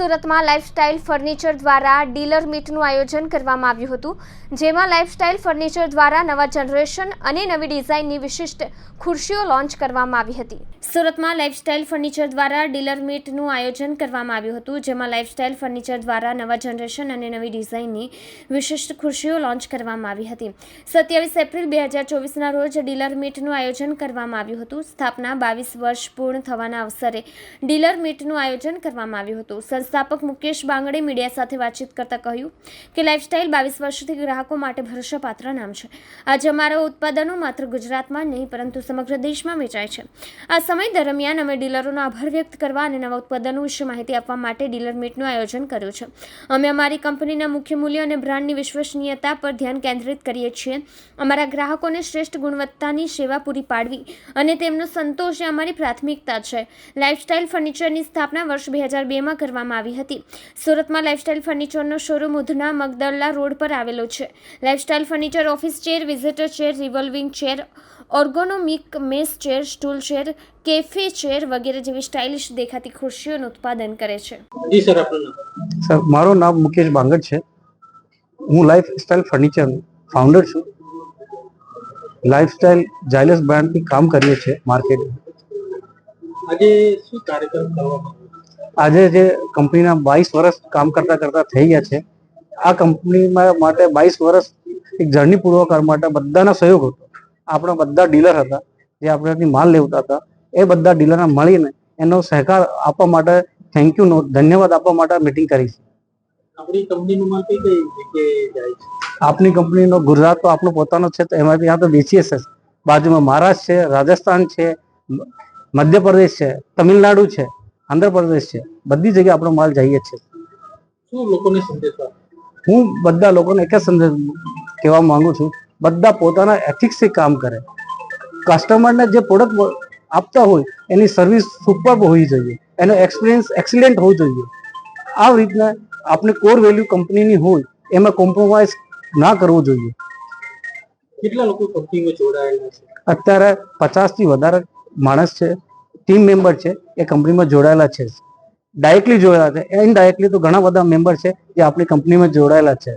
સુરતમાં lifestyle furniture દ્વારા dealer મીટનું આયોજન કરવામાં આવ્યું હતું, જેમાં લાઇફસ્ટાઇલ ફર્નિચર દ્વારા નવા જનરેશન અને નવી ડિઝાઇનની વિશિષ્ટ ખુરશીઓ લોન્ચ કરવામાં આવી હતી. સુરતમાં લાઇફસ્ટાઇલ ફર્નિચર દ્વારા ડીલર મીટનું આયોજન કરવામાં આવ્યું હતું, જેમાં લાઇફસ્ટાઇલ ફર્નિચર દ્વારા નવા જનરેશન અને નવી ડિઝાઇનની વિશિષ્ટ ખુરશીઓ લોન્ચ કરવામાં આવી હતી. સત્યાવીસ એપ્રિલ બે હજાર ચોવીસના રોજ ડીલર મીટનું આયોજન કરવામાં આવ્યું હતું. સ્થાપના બાવીસ વર્ષ પૂર્ણ થવાના અવસરે ડીલર મીટનું આયોજન કરવામાં આવ્યું હતું. સંસ્થાપક મુકેશ બાંગડે મીડિયા સાથે વાતચીત કરતા કહ્યું કે લાઇફસ્ટાઇલ બાવીસ વર્ષથી ગ્રાહકો માટે ભરોસાપાત્ર નામ છે. આજે અમારા ઉત્પાદનો માત્ર ગુજરાતમાં નહીં, પરંતુ સમગ્ર દેશમાં વેચાય છે. આ સમય દરમિયાન અમે ડીલરોનો આભાર વ્યક્ત કરવા અને નવા ઉત્પાદનો વિશે માહિતી આપવા માટે ડીલર મીટનું આયોજન કર્યું છે. અમે અમારી કંપનીના મુખ્ય મૂલ્યો અને બ્રાન્ડની વિશ્વસનીયતા પર ધ્યાન કેન્દ્રિત કરીએ છીએ. અમારા ગ્રાહકોને શ્રેષ્ઠ ગુણવત્તાની સેવા પૂરી પાડવી અને તેમનો સંતોષ એ અમારી પ્રાથમિકતા છે. લાઇફસ્ટાઇલ ફર્નિચરની સ્થાપના વર્ષ બે હજાર બેમાં કરવામાં આવી હતી. સુરતમાં લાઇફસ્ટાઇલ ફર્નિચરનો શોરૂમ ઉધના મગદલ્લા રોડ પર આવેલો છે. Lifestyle furniture office chair visitor chair revolving chair ergonomic mesh chair stool chair cafe chair વગેરે જેવી સ્ટાઇલિશ દેખાતી ખુરશીઓનું ઉત્પાદન કરે છે. જી સર આપનું નામ? સર મારું નામ મુકેશ બાંગડ છે. હું લાઈફ સ્ટાઇલ ફર્નિચર ફાઉન્ડર છું. લાઈફ સ્ટાઇલ જાયલસ બ્રાન્ડથી કામ કરીએ છીએ માર્કેટ આજે શું કાર્યક્રમ કરવામાં? આજે જે કંપનીના બાવીસ વર્ષ કામ કરતા કરતા થઈ ગયા છે આ કંપનીમાં માટે બાવીસ વર્ષ એક જર્ની પૂર્વ કરવા માટે બધાનો સહયોગ હતો. આપણા બધા ડીલર હતા જે આપણાથી માલ લેવતા હતા એ બધા ડીલરને મળીને એનો સહકાર આપવા માટે થેન્ક યુ નો ધન્યવાદ આપવા માટે મીટિંગ કરી છે. આપણી કંપનીનું માલ કઈ કઈ જગ્યાએ જાય છે? આપની કંપનીનો ગુજરાત તો આપણો પોતાનો છે તો એમાં ત્યાં તો વેચીએ છે બાજુમાં મહારાષ્ટ્ર છે રાજસ્થાન છે મધ્યપ્રદેશ છે તમિલનાડુ છે. આંધ્રપ્રદેશ છે. બધી જગ્યાએ આપણો માલ જઈએ છે. શું લોકોને સંદેશો હું બધા લોકોને એક જ સંદેશ કહેવા માંગુ છું. બધા પોતાના એથિક્સથી કામ કરે. કસ્ટમરને જે પ્રોડક્ટ આપતા હોય એની સર્વિસ સુપર હોવી જોઈએ. એનો એક્સપિરિયન્સ એક્સિલેન્ટ હોવું જોઈએ. આ રીતના આપણે કોર વેલ્યુ કંપનીની હોય એમાં કોમ્પ્રોમાઇઝ ના કરવું જોઈએ. કેટલા લોકો કંપનીમાં જોડાયેલા છે? અત્યારે પચાસથી વધારે માણસ છે. ટીમ મેમ્બર છે, એ કંપનીમાં જોડાયેલા છે. ડાયરેક્ટલી જોડાયેલા છે. ઇનડાયરેક્ટલી તો ઘણા બધા મેમ્બર છે, જે આપણી કંપનીમાં જોડાયેલા છે.